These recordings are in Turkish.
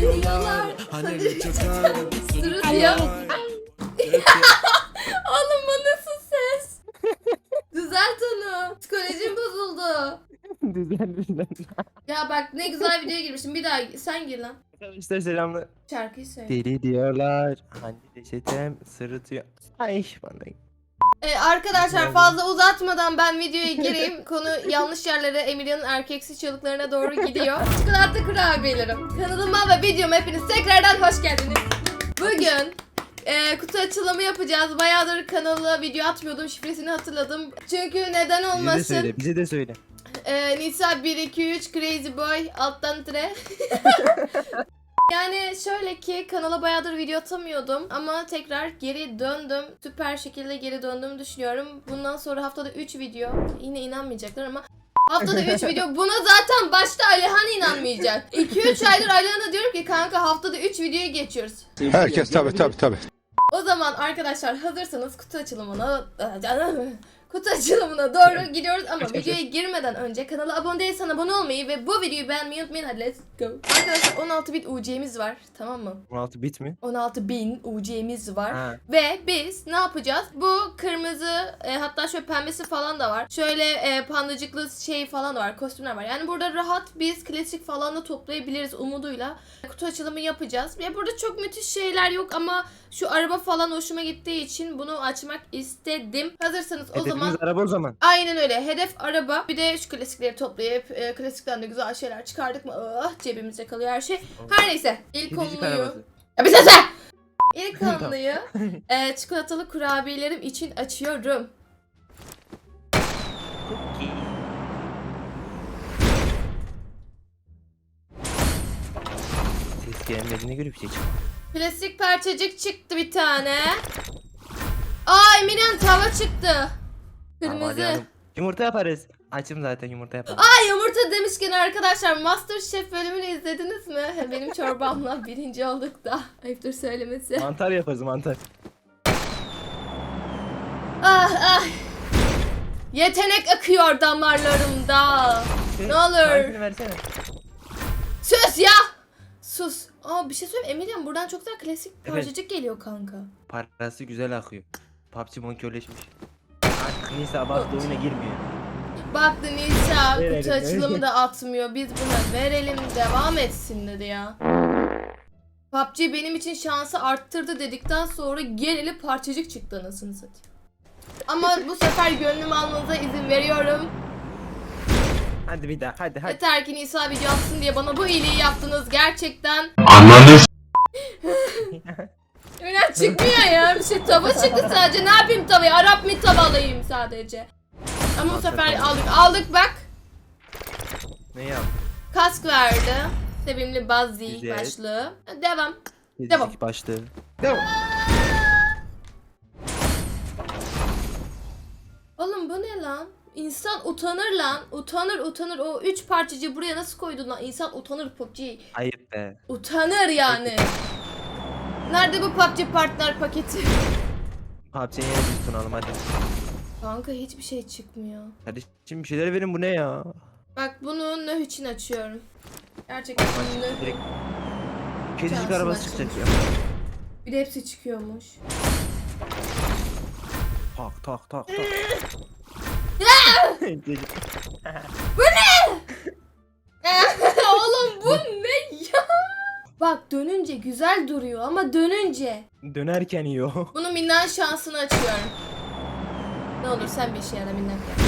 diyorlar. Hani çok ağır. Sırıtıyor. Oğlum bu nasıl ses? Düzelt onu. Psikolojim bozuldu. Düzen düzen. Ya bak ne güzel videoya girmişim. Bir daha sen gir lan. İşte selamlar. Şarkıyı söyle. Deli diyorlar. Hani deşetem sırıtıyor. Ay bana. Ee, arkadaşlar fazla uzatmadan ben videoya gireyim. Konu yanlış yerlere Emilia'nın erkeksi çığlıklarına doğru gidiyor. Çikolata kurabiyelerim. Kanalıma ve videoma hepiniz tekrardan hoş geldiniz. Bugün e, kutu açılımı yapacağız. Bayağıdır kanala video atmıyordum. Şifresini hatırladım. Çünkü neden Bize de olmasın? söyle. Bize de söyle. Ee, Nisa 1 2 3 Crazy Boy alttan tire. yani şöyle ki kanala bayağıdır video atamıyordum ama tekrar geri döndüm. Süper şekilde geri döndüğümü düşünüyorum. Bundan sonra haftada 3 video. Yine inanmayacaklar ama Haftada 3 video. Buna zaten başta Alihan inanmayacak. 2-3 aydır Alihan'a diyorum ki kanka haftada 3 videoya geçiyoruz. Herkes tabi tabi tabi. O zaman arkadaşlar hazırsanız kutu açılımına kutu açılımına doğru gidiyoruz ama videoya girmeden önce kanala abone değilsen abone olmayı ve bu videoyu beğenmeyi unutmayın. Hadi let's go. Arkadaşlar 16 bit UC'miz var tamam mı? 16 bit mi? 16 bin UC'miz var. Ha. Ve biz ne yapacağız? Bu kırmızı e, hatta şöyle pembesi falan da var. Şöyle e, pandacıklı şey falan da var. Kostümler var. Yani burada rahat biz klasik falan da toplayabiliriz umuduyla. Kutu açılımı yapacağız. Ya burada çok müthiş şeyler yok ama şu araba falan hoşuma gittiği için bunu açmak istedim. Hazırsanız o Hedefimiz zaman araba o zaman. Aynen öyle. Hedef araba. Bir de şu klasikleri toplayıp e, klasikten de güzel şeyler çıkardık mı? Ah cebimizde kalıyor her şey. Her neyse. İlk Kedicik konuyu... arabası. Ya bir sese! İlk konuyu e, çikolatalı kurabiyelerim için açıyorum. Ses gelmediğine göre bir şey çıktı. Plastik parçacık çıktı bir tane. Aa Emirhan tava çıktı. Kırmızı. Yumurta yaparız. Açım zaten yumurta yaparız. Aa yumurta demişken arkadaşlar Masterchef bölümünü izlediniz mi? Benim çorbamla birinci olduk da. Ayıptır söylemesi. Mantar yaparız mantar. Ah ah. Yetenek akıyor damarlarımda. Ne olur. Versene. Sus ya. Sus. Aa bir şey söyleyeyim mi? Emirhan buradan çok daha klasik Evet. parçacık geliyor kanka. Parası güzel akıyor. PUBG. Artık Nisa abartı oyuna girmiyor. Baktı Nisa Verelim, kutu açılımı da atmıyor. Biz buna verelim devam etsin dedi ya. PUBG benim için şansı arttırdı dedikten sonra geneli parçacık çıktı anasını satayım. Ama bu sefer gönlümü almanıza izin veriyorum. Hadi bir daha hadi hadi. Yeter ki Nisa video atsın diye bana bu iyiliği yaptınız gerçekten. Öyle çıkmıyor ya. Bir şey tava çıktı sadece. Ne yapayım tavayı? Arap mı tavalayayım sadece. Ama bu sefer aldık. Aldık bak. Ne yap? Kask verdi. Sevimli Buzzy Güzel. başlığı. Devam. Devam. Kedicik başlığı. Oğlum bu ne lan? İnsan utanır lan. Utanır utanır. O üç parçacığı buraya nasıl koydun lan? İnsan utanır PUBG. Ayıp be. Utanır yani. Nerede bu PUBG partner paketi? PUBG'ye yine biz tunalım hadi. Kanka hiçbir şey çıkmıyor. Hadi şimdi bir şeyler verin bu ne ya? Bak bunu nöh için açıyorum. Gerçekten nöh. Direkt Kedicik arabası açılmış. çıkacak ya. Bir de hepsi çıkıyormuş. Tak tak tak tak. Kedicik. Oğlum Bak dönünce güzel duruyor ama dönünce. Dönerken yiyor. Bunu minnan şansını açıyorum. Ne olur sen bir işe yara minnak ya.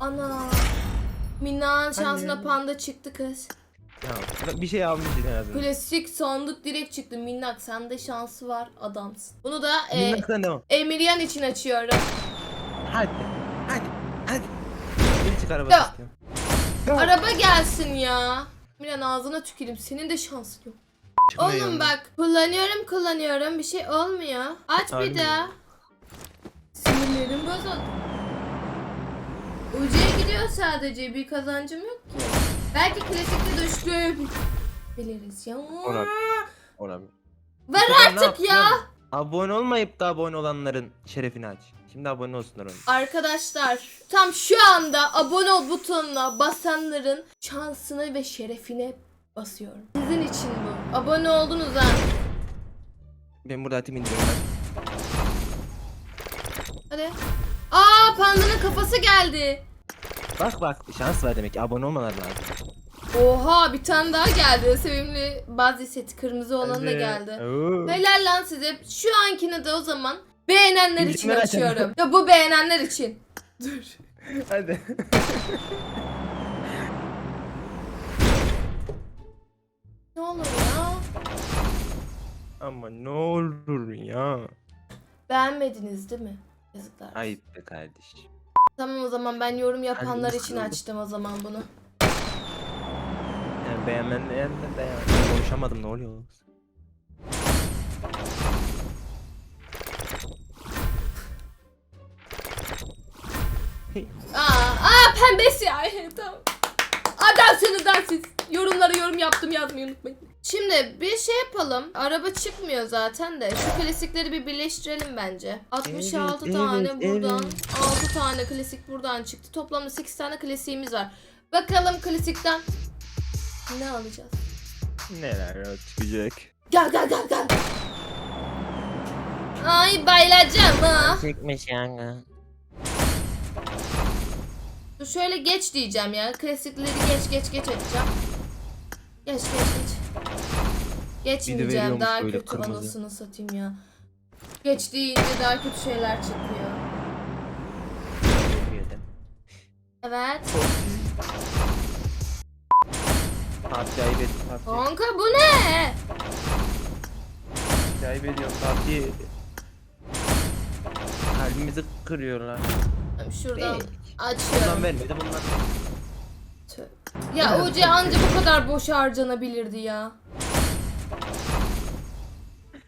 Ana. Minnan şansına Anne. panda çıktı kız. Tamam. Bir şey almışız en azından. Klasik sandık direkt çıktı minnak. Sende şansı var adamsın. Bunu da e, Minnaktan devam. Emilian için açıyorum. Hadi. Hadi. Hadi. Kedicik arabası Ya. Araba gelsin ya. Miran ağzına tüküreyim. Senin de şansın yok. Çıkmıyor Oğlum yanına. bak kullanıyorum kullanıyorum bir şey olmuyor. Aç bir Aynen. daha. Sinirlerim bozuldu. Ucuya gidiyor sadece bir kazancım yok ki. Belki klasikte düştü. Biliriz ya. Olabilir. Olabilir. Ver ne artık ya. Abone olmayıp da abone olanların şerefini aç. Şimdi abone olsunlar onu. Arkadaşlar tam şu anda abone ol butonuna basanların şansına ve şerefine basıyorum. Sizin için bu. Abone oldunuz ha. Ben burada atayım indiriyorum. Hadi. Aa pandanın kafası geldi. Bak bak şans var demek ki abone olmalar lazım. Oha bir tane daha geldi. Sevimli bazı seti kırmızı olan da Hadi. geldi. Oo. Helal lan size. Şu ankini de o zaman beğenenler için Bildirimleri açalım. açıyorum. Ya bu beğenenler için. Dur. Hadi. Ne olur ya? Ama ne olur ya. Beğenmediniz değil mi? Yazıklar. Ayıp be kardeşim. Tamam o zaman ben yorum yapanlar Hadi için açtım o zaman bunu. Yani beğenmeyen de beğen. Ben konuşamadım ne oluyor? Aa, aa pembesi ya. tamam. Adamsınız lan siz. Yorumlara yorum yaptım yazmayı unutmayın. Şimdi bir şey yapalım. Araba çıkmıyor zaten de. Şu klasikleri bir birleştirelim bence. 66 Evet, tane evet, buradan. evet. 6 tane klasik buradan çıktı. Toplamda 8 tane klasiğimiz var. Bakalım klasikten ne alacağız? Neler çıkacak? Gel gel gel gel. Ay bayılacağım ha. Çıkmış yanga. Dur şöyle geç diyeceğim ya. Klasikleri geç geç geç edeceğim. Geç geç geç. Geçmeyeceğim daha kötü anasını satayım ya. Geç deyince daha kötü şeyler çıkıyor. Evet. Ayıp et. PUBG. Kanka bu ne? Ayıp ediyorum PUBG. Kalbimizi kırıyorlar. Şuradan Bundan açıyorum. vermedi bundan. Tüh. Ya Uci anca bu kadar boş harcanabilirdi ya.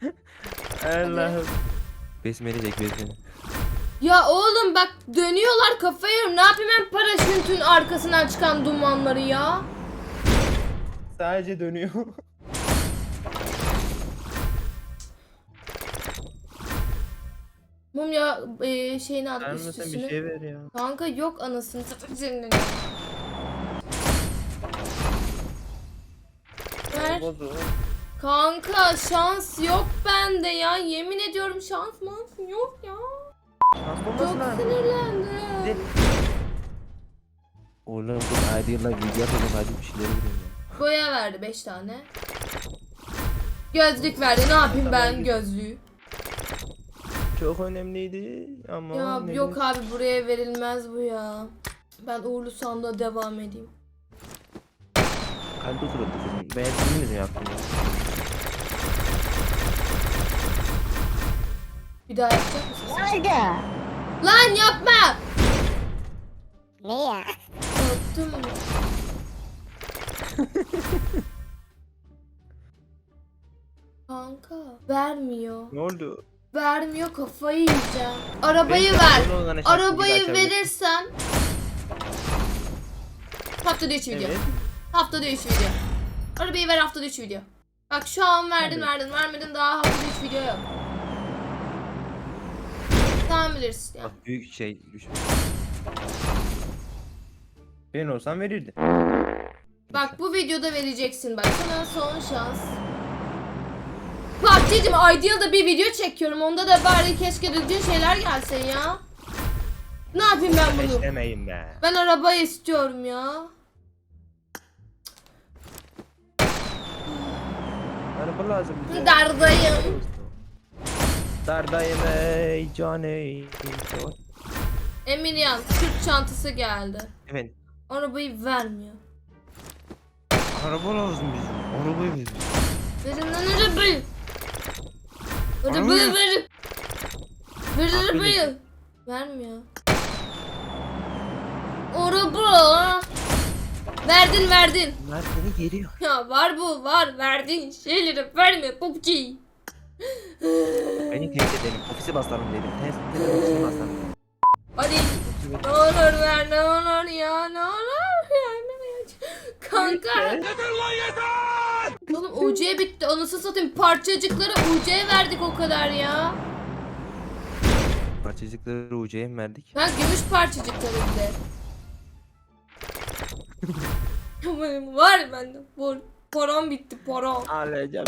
Allah'ım. Besmele çek besmele. Ya oğlum bak dönüyorlar kafayı yiyorum. Ne yapayım ben paraşütün arkasından çıkan dumanları ya? Sadece dönüyor. Mumya e, şeyini aldım Vermesen üstüsünü. bir şey ver ya. Kanka yok anasını satayım senin. Ver. Kanka şans yok bende ya. Yemin ediyorum şans mans yok ya. Şans Çok abi. sinirlendim. Oğlum bu yıllar video yapacak hadi bir şeyler verin ya. Boya verdi 5 tane. Gözlük verdi. Ne yapayım ben gözlüğü? Çok önemliydi ama Ya ne yok bileyim. abi buraya verilmez bu ya. Ben uğurlu sandığa devam edeyim. Kalbi kırıldı kızım. Beğendiniz mi yaptınız? Bir daha yapacak mısın? sen? Ne oldu? Lan yapma! Ne ya? Korktum. Kanka vermiyor. Ne oldu? Vermiyor kafayı yiyeceğim. Arabayı Benim ver. Arabayı verirsen haftada 3 video. Evet. Haftada 3 video. Arabayı ver haftada 3 video. Bak şu an verdin Tabii. verdin vermedin daha haftada 3 video yok. Tamam bilirsin ya. Bak büyük şey düşün. Ben olsam verirdim. Bak bu videoda vereceksin bak sana son şans. PUBG'cim Ideal'da bir video çekiyorum onda da bari keşke düzgün şeyler gelsin ya. Ne yapayım ben bunu? Peşlemeyin be. Ben araba istiyorum ya. Araba lazım bize. Dardayım. Dardayım ey can ey. can. Emilian sırt çantası geldi. Evet. Arabayı vermiyor. Araba lazım bize. Arabayı verin. Verin lan arabayı. Vermiyor. verin. Verin Haklı arabayı. Vermiyor. Araba. Verdin verdin. Bunlar seni geliyor. Ya var bu var verdin şeyleri verme PUBG. Beni tehdit edelim. Ofise basalım dedim. Test dedim. Ofise basalım. Hadi ne olur ver ne olur ya ne olur ya ne Kanka. Oğlum UC bitti anasını satayım parçacıkları UC'ye verdik o kadar ya. Parçacıkları UC'ye mi verdik? Ha gümüş parçacık tabii ki de. Aman, Var bende. Var. Param bitti param. Alacağım.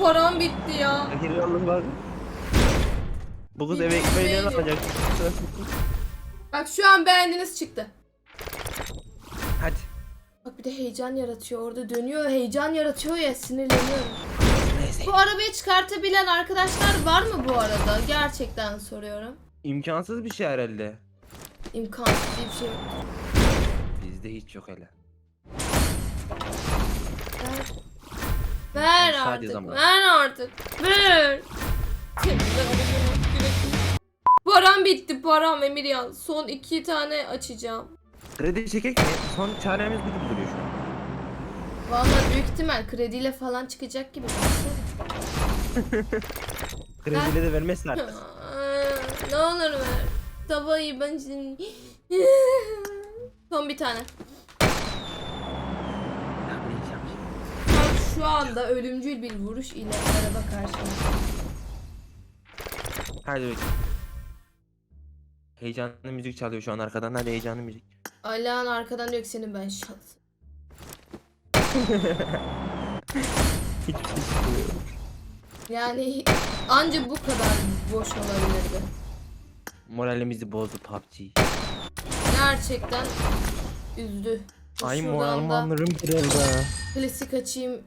Param bitti ya. Yalnız bak. Bu kız eve ekmeği ne yapacak? Bak şu an beğendiğiniz çıktı. Bak bir de heyecan yaratıyor. Orada dönüyor. Heyecan yaratıyor ya sinirleniyorum. Bu arabayı çıkartabilen arkadaşlar var mı bu arada? Gerçekten soruyorum. İmkansız bir şey herhalde. İmkansız bir şey yok. Bizde hiç yok hele. Ver. Ver Sadece artık. zaman. Ver artık. Ver. Param bitti param Emiryan. Son iki tane açacağım. Kredi çekek mi? Son çaremiz bu gibi duruyor şu an. Vallahi büyük ihtimal krediyle falan çıkacak gibi. Krediyle de vermezsin artık. Aa, ne olur ver. Tabayı ben şimdi... Son bir tane. Bak şu anda ölümcül bir vuruş ile araba karşımda. Hadi bakayım. Heyecanlı müzik çalıyor şu an arkadan. Hadi heyecanlı müzik. Alan arkadan diyor ki senin ben şans. Yani anca bu kadar boş olabilirdi. Moralimizi bozdu PUBG. Gerçekten üzdü. Ay Şuradan moralim da anlarım kırıldı. klasik açayım.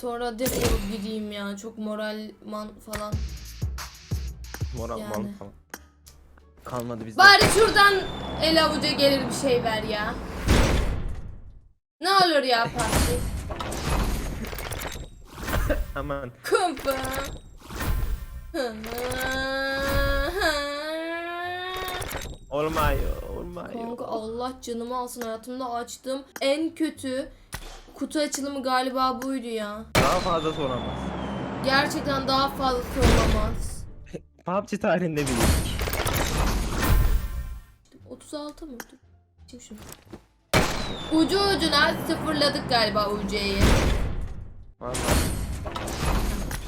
Sonra defolup gideyim ya. Çok moralman falan. Moral Yani. mal falan. Kalmadı bizde. Bari şuradan el avuca gelir bir şey ver ya. Ne olur ya Fatih. Aman. Kumpa. Olmuyor. Olmuyor. Kanka Allah canımı alsın hayatımda açtığım en kötü kutu açılımı galiba buydu ya. Daha fazla soramaz. Gerçekten daha fazlası olamaz. PUBG tarihinde bir ilk. 36 mı? Dur. Şimdi şunu. Ucu ucuna sıfırladık galiba UC'yi. Vallahi.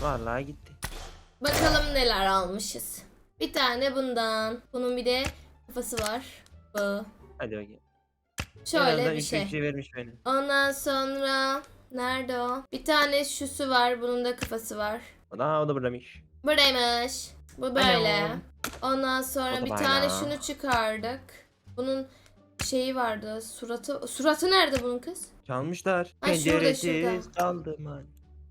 Vallahi gitti. Bakalım neler almışız. Bir tane bundan. Bunun bir de kafası var. Bu. Hadi bakayım. Şöyle bir şey. şey vermiş beni. Ondan sonra nerede o? Bir tane şusu var. Bunun da kafası var. Daha o da buradaymış. Buradaymış. Bu böyle. Ondan sonra bir tane şunu çıkardık. Bunun şeyi vardı. Suratı suratı nerede bunun kız? Çalmışlar. Ay, şurada, Penceresiz şurada. kaldım hani.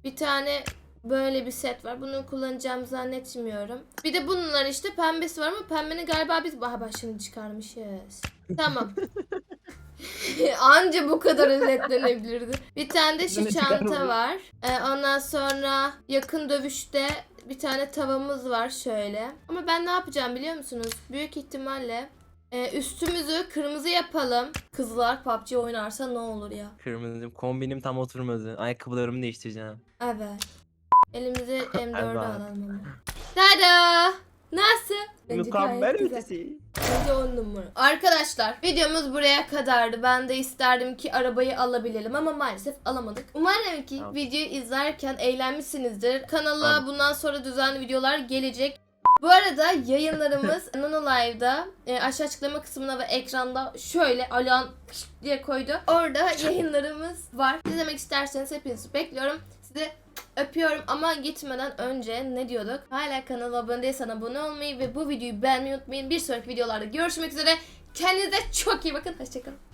Bir tane böyle bir set var. Bunu kullanacağımı zannetmiyorum. Bir de bunlar işte pembesi var ama pembenin galiba biz bak şimdi çıkarmışız. Tamam. Anca bu kadar özetlenebilirdi. Bir tane de şu Bunu çanta çıkarmadım. var. Ee, ondan sonra yakın dövüşte bir tane tavamız var şöyle. Ama ben ne yapacağım biliyor musunuz? Büyük ihtimalle e, üstümüzü kırmızı yapalım. Kızlar PUBG oynarsa ne olur ya. Kırmızı kombinim tam oturmadı. Ayakkabılarımı değiştireceğim. Evet. Elimize M4'ü Evet. alalım ama. Tada! Nasıl? Bence Mükemmel gayet güzel. ötesi. Bence on numara. Arkadaşlar videomuz buraya kadardı. Ben de isterdim ki arabayı alabilelim ama maalesef alamadık. Umarım ki Tamam. videoyu izlerken eğlenmişsinizdir. Kanala Tamam. bundan sonra düzenli videolar gelecek. Bu arada yayınlarımız Nano Live'da e, aşağı açıklama kısmına ve ekranda şöyle alan diye koydu. Orada yayınlarımız var. İzlemek isterseniz hepinizi bekliyorum. Sizi öpüyorum ama gitmeden önce ne diyorduk? Hala kanala abone değilsen abone olmayı ve bu videoyu beğenmeyi unutmayın. Bir sonraki videolarda görüşmek üzere. Kendinize çok iyi bakın. Hoşçakalın.